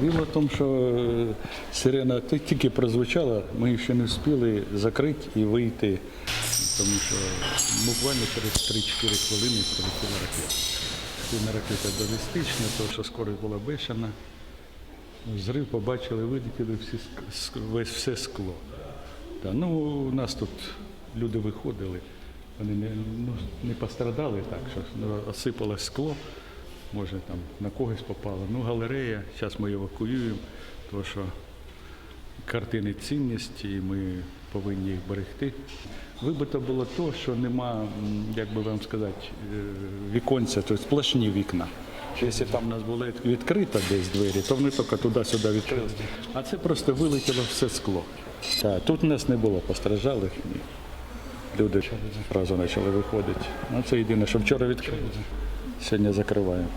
діло в тому, що е, сирена тільки прозвучала, ми ще не встигли закрити і вийти, тому що буквально через 3-4 хвилини прилетіла ракета. Ракета балістична, тому що скорість була бешена. Зрив побачили, вилетіли весь все скло. Та, ну, у нас тут люди виходили, вони не, ну, не пострадали так, що ну, осипалось скло, може там на когось попало. Ну, галерея, зараз ми евакуюємо, тому що картини цінність і ми повинні їх берегти. Вибито було то, що нема, як би вам сказати, е, віконця, тобто сплошні вікна. Якщо там у нас було відкрито десь двері, то вони тільки туди-сюди відкрилися. А це просто вилетіло все скло. Так, тут у нас не було постраждалих. Люди одразу почали виходити. Ну, це єдине, що вчора відкрили, сьогодні закриваємо.